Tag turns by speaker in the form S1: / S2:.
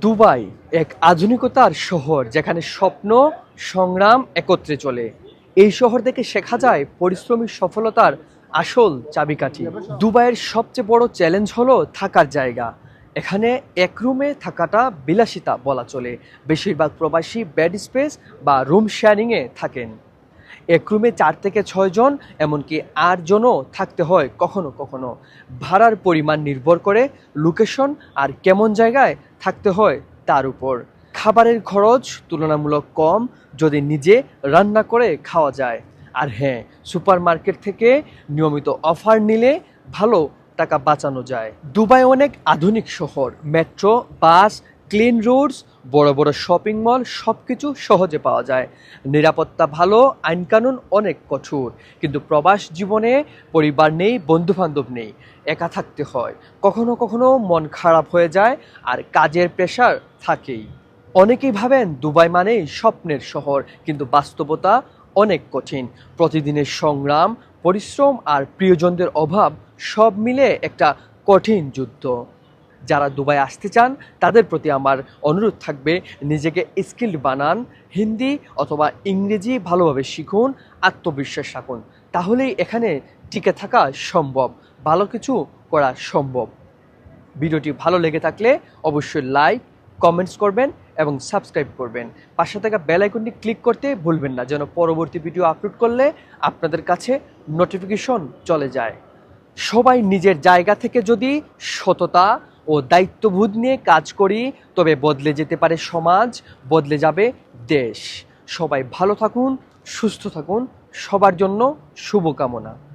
S1: Dubai এক আধুনিকতার শহর যেখানে স্বপ্ন, সংগ্রাম একত্রে চলে। এই শহর থেকে শেখা যায় পরিশ্রমী সফলতার আসল চাবিকাঠি। দুবাইয়ের সবচেয়ে বড় চ্যালেঞ্জ হলো থাকার জায়গা। এখানে এক রুমে থাকাটা বিলাসিতা বলা চলে। বেশিরভাগ প্রবাসী বেড স্পেস বা রুম শেয়ারিংয়ে থাকেন। এক রুমে চার থেকে ছয় জন, এমনকি আটজনও থাকতে হয় কখনো কখনো। ভাড়ার পরিমাণ নির্ভর করে লোকেশন আর কেমন জায়গায় থাকতে হয় তার উপর। খাবারের খরচ তুলনামূলক কম যদি নিজে রান্না করে খাওয়া যায়। আর হ্যাঁ সুপার মার্কেট থেকে নিয়মিত অফার নিলে ভালো টাকা বাঁচানো যায়। দুবাই অনেক আধুনিক শহর, মেট্রো, বাস ক্লিন রোডস, বড় বড় শপিং মল সব কিছু সহজে পাওয়া যায়। নিরাপত্তা ভালো, আইনকানুন অনেক কঠোর। কিন্তু প্রবাস জীবনে পরিবার নেই, বন্ধুবান্ধব নেই। একা থাকতে হয়। কখনো কখনো মন খারাপ হয়ে যায় আর কাজের প্রেশার থাকেই। অনেকেই ভাবেন দুবাই মানেই স্বপ্নের শহর, কিন্তু বাস্তবতা অনেক কঠিন। প্রতিদিনের সংগ্রাম, পরিশ্রম আর প্রিয়জনদের অভাব সব মিলে একটা কঠিন যুদ্ধ। যারা দুবাই আসতে চান, তাদের প্রতি আমার অনুরোধ থাকবে নিজেকে স্কিল্ড বানান, হিন্দি অথবা ইংরেজি ভালোভাবে শিখুন, আত্মবিশ্বাস রাখুন। তাহলেই এখানে টিকে থাকা সম্ভব, ভালো কিছু করা সম্ভব। ভিডিওটি ভালো লেগে থাকলে অবশ্যই লাইক, কমেন্টস করবেন এবং সাবস্ক্রাইব করবেন। পাশে থাকা বেল আইকনটি ক্লিক করতে ভুলবেন না, যেন পরবর্তী ভিডিও আপলোড করলে আপনাদের কাছে নোটিফিকেশন চলে যায়। সবাই নিজের জায়গা থেকে যদি সততা ও দায়িত্ববোধ নিয়ে কাজ করি, তবে বদলে যেতে পারে সমাজ, বদলে যাবে দেশ। সবাই ভালো থাকুন, সুস্থ থাকুন, সবার জন্য শুভকামনা।